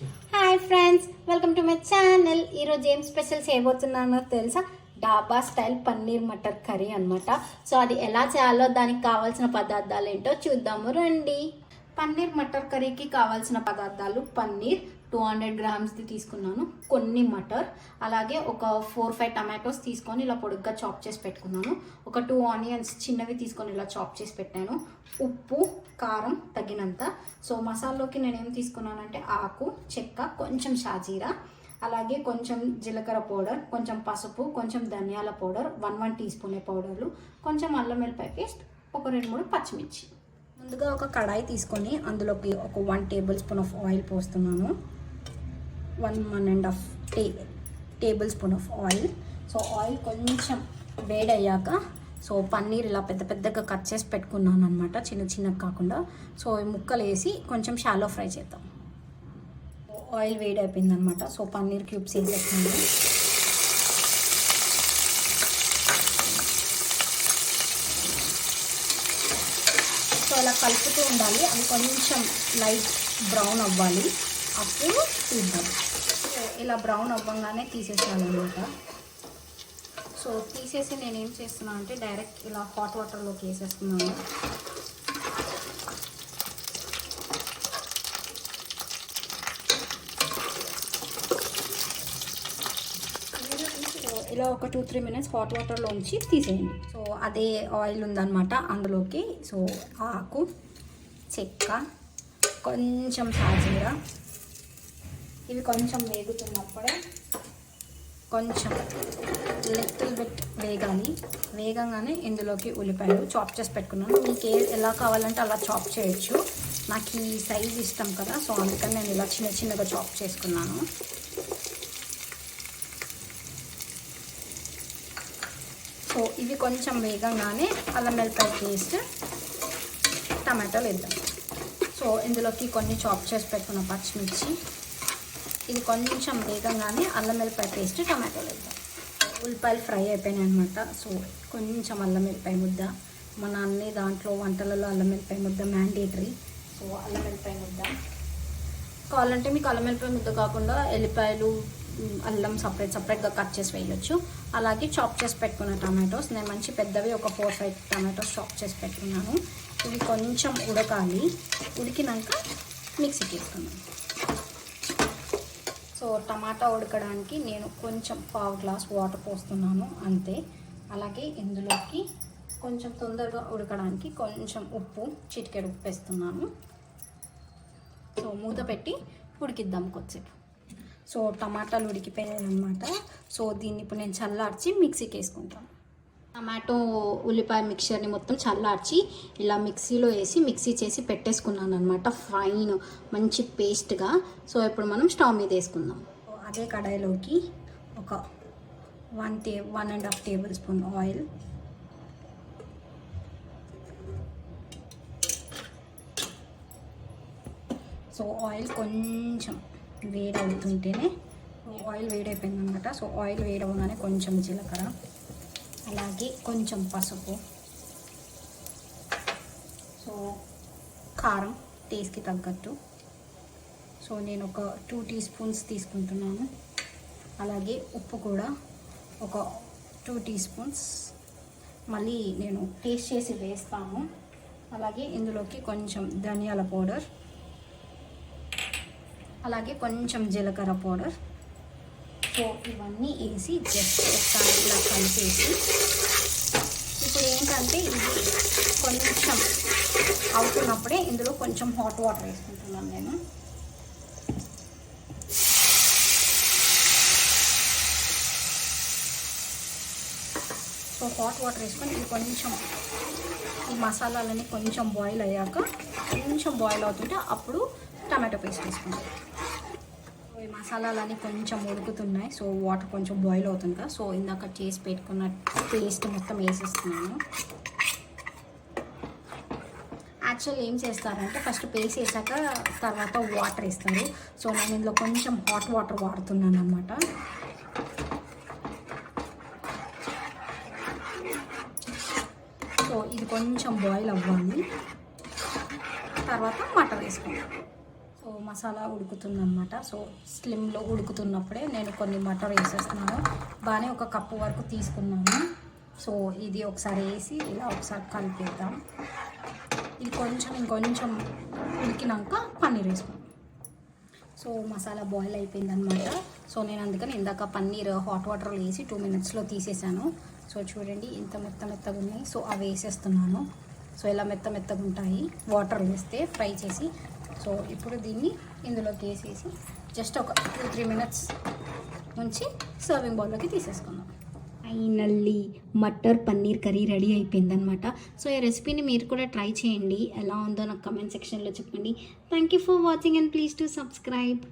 Hi friends welcome to my channel ఈరోజు ఏం special చేయబోతున్నానో తెలుసా? డాబా స్టైల్ పన్నీర్ మటర్ కర్రీ అన్నమాట. సో అది ఎలా చేయాలో దానికి కావాల్సిన పదార్థాలు ఏంటో చూద్దాము. రండి. పన్నీర్ మటర్ కర్రీకి కావాల్సిన పదార్థాలు పన్నీర్ టూ హండ్రెడ్ గ్రామ్స్ది తీసుకున్నాను. కొన్ని మటర్ అలాగే ఒక ఫోర్ ఫైవ్ టమాటోస్ తీసుకొని ఇలా పొడుగ్గా చాప్ చేసి పెట్టుకున్నాను. ఒక టూ ఆనియన్స్ చిన్నవి తీసుకొని ఇలా చాప్ చేసి పెట్టాను. ఉప్పు కారం తగినంత. సో మసాలాలోకి నేను ఏం తీసుకున్నానంటే ఆకు చెక్క కొంచెం షాజీరా అలాగే కొంచెం జీలకర్ర పౌడర్ కొంచెం పసుపు కొంచెం ధనియాల powder one one teaspoon పౌడర్లు కొంచెం అల్లం వెల్లిపాయ పేస్ట్ ఒక రెండు మూడు పచ్చిమిర్చి. ముందుగా ఒక కడాయి తీసుకొని అందులోకి ఒక one tablespoon of oil పోస్తున్నాను. వన్ వన్ అండ్ హాఫ్ టే tablespoon of oil. So oil కొంచెం వేడయ్యాక సో పన్నీర్ ఇలా పెద్ద పెద్దగా కట్ చేసి పెట్టుకున్నాను అనమాట చిన్న చిన్నగా కాకుండా. సో ముక్కలు వేసి కొంచెం షాలో ఫ్రై చేద్దాం. ఆయిల్ వేడి అయిపోయింది అనమాట సో పన్నీర్ క్యూబ్స్ వేసేస్తున్నాను సో అలా కలుపుతూ ఉండాలి అవి కొంచెం లైట్ బ్రౌన్ అవ్వాలి. అప్పుడు తీద్దాం ఇలా బ్రౌన్ అవ్వగానే తీసేసాలన్నమాట సో తీసేసి నేను ఏం చేస్తున్నాను అంటే డైరెక్ట్ ఇలా హాట్ వాటర్లోకి వేసేస్తున్నాను. ఇలా ఒక టూ త్రీ మినిట్స్ హాట్ వాటర్లో ఉంచి తీసేయండి. సో అదే ఆయిల్ ఉందన్నమాట అందులోకి. సో ఆకు చెక్క కొంచెం సాజీరా ఇవి కొంచెం వేగుతున్నప్పుడే కొంచెం లిటిల్ బిట్ వేగాలి. వేగంగానే ఇందులోకి ఉల్లిపాయలు చాప్ చేసి పెట్టుకున్నాను. మీకు ఏ ఎలా కావాలంటే అలా చాప్ చేయొచ్చు. నాకు ఈ సైజ్ ఇష్టం కదా సో అందుకని నేను ఇలా చిన్న చిన్నగా చాప్ చేసుకున్నాను. సో ఇవి కొంచెం వేగంగానే అల్లం వెల్లిపాయ పేస్ట్ టమాటాలు వేద్దాం. సో ఇందులోకి కొన్ని చాప్ చేసి పెట్టుకున్న పచ్చిమిర్చి ఇది కొంచెం వేగంగానే అల్లం వెల్లిపాయ పేస్ట్ టమాటోలు వేద్దాం ఉల్లిపాయలు ఫ్రై అయిపోయినాయి అనమాట సో కొంచెం అల్లం వెల్లిపాయ ముద్ద. మన అన్ని దాంట్లో వంటలలో అల్లం వెల్లిపాయ ముద్ద మ్యాండేటరీ సో అల్లం వెల్లిపాయ ముద్ద. కావాలంటే మీకు అల్లం వెల్లిపాయ ముద్ద కాకుండా ఎల్లిపాయలు అల్లం సపరేట్ సపరేట్గా కట్ చేసి వేయొచ్చు. అలాగే చాప్ చేసి పెట్టుకున్న టమాటోస్ నేను మంచి పెద్దవి ఒక ఫోర్ ఫైవ్ టమాటోస్ చాప్ చేసి పెట్టుకున్నాను. ఇవి కొంచెం ఉడకాలి. ఉడికినాక మిక్సీ తీసుకున్నాను సో టమాటా ఉడకడానికి నేను కొంచెం పావు గ్లాస్ వాటర్ పోస్తున్నాను అంతే. అలాగే ఇందులోకి కొంచెం తొందరగా ఉడకడానికి కొంచెం ఉప్పు చిటికెడు ఉప్పు వేస్తున్నాను. సో మూత పెట్టి ఉడికిద్దాం కొద్దిసేపు. సో టమాటాలు ఉడికిపోయాయి అనమాట సో దీన్ని ఇప్పుడు నేను చల్లార్చి మిక్సీకి వేసుకుంటాను. టమాటో ఉల్లిపాయ మిక్చర్ని మొత్తం చల్లార్చి ఇలా మిక్సీలో వేసి మిక్సీ చేసి పెట్టేసుకున్నాను అనమాట ఫైన్ మంచి పేస్ట్గా సో ఇప్పుడు మనం స్టవ్ మీద వేసుకుందాం. అదే కడాయిలోకి ఒక వన్ టే one and half tablespoon oil so oil కొంచెం వేడి అవుతుంటేనే ఆయిల్ వేడైపోయింది అనమాట సో ఆయిల్ వేడవగానే కొంచెం జీలకర్ర. అలాగే కొంచెం పసుపు. సో కారం టేస్ట్కి తగ్గట్టు. సో నేను ఒక టూ టీ స్పూన్స్ తీసుకుంటున్నాను. అలాగే ఉప్పు కూడా ఒక టూ టీ స్పూన్స్. మళ్ళీ నేను టేస్ట్ చేసి వేస్తాను. అలాగే ఇందులోకి కొంచెం ధనియాల పౌడర్. అలాగే కొంచెం జీలకర్ర పౌడర్. సో ఇవన్నీ వేసి జస్ట్ ఒకసారి ఇలా కలిపేసి ఇప్పుడు ఏంటంటే ఇది కొంచెం అవుతున్నప్పుడే ఇందులో కొంచెం హాట్ వాటర్ వేసుకుంటున్నాను నేను. సో హాట్ వాటర్ వేసుకొని ఇది కొంచెం ఈ మసాలాలన్నీ కొంచెం బాయిల్ అయ్యాక కొంచెం బాయిల్ అవుతుంటే అప్పుడు టమాటో పేస్ట్ వేసుకుంటాం మసాలాలన్నీ కొంచెం ఉడుకుతున్నాయి. సో వాటర్ కొంచెం బాయిల్ అవుతుంది కదా. సో ఇందాక చేసి పెట్టుకున్న పేస్ట్ మొత్తం వేసేస్తున్నాను. యాక్చువల్ ఏం చేస్తారంటే ఫస్ట్ పేస్ట్ వేసాక తర్వాత వాటర్ వేస్తారు. సో నేను ఇందులో కొంచెం హాట్ వాటర్ వాడుతున్నాను అనమాట సో ఇది కొంచెం బాయిల్ అవ్వాలి. తర్వాత మటర్ వేసుకుంటాం సో మసాలా ఉడుకుతుందన్నమాట. సో స్లిమ్లో ఉడుకుతున్నప్పుడే నేను కొన్ని మటర్ వేసేస్తున్నాను. బాగానే ఒక కప్పు వరకు తీసుకున్నాను. సో ఇది ఒకసారి వేసి ఇలా ఒకసారి కలిపేద్దాం. ఇది కొంచెం ఇంకొంచెం ఉడికినాక పన్నీర్ వేసుకున్నాం సో మసాలా బాయిల్ అయిపోయిందనమాట సో నేను అందుకని ఇందాక పన్నీర్ హాట్ వాటర్లో వేసి టూ మినిట్స్లో తీసేసాను. సో చూడండి ఇంత మెత్త మెత్తగా ఉన్నాయి. సో అవి వేసేస్తున్నాను. సో ఇలా మెత్త మెత్తగా ఉంటాయి. వాటర్ వేస్తే ఫ్రై చేసి సో ఇప్పుడు దీన్ని ఇందులోకి వేసేసి జస్ట్ ఒక టూ త్రీ మినిట్స్ ఉంచి సర్వింగ్ బౌల్లోకి తీసేసుకుందాం. Finally matar paneer curry ready అయిపోయిందనమాట సో ఈ రెసిపీని మీరు కూడా ట్రై చేయండి. ఎలా ఉందో నాకు కమెంట్ సెక్షన్లో చెప్పండి. Thank you for watching and please to subscribe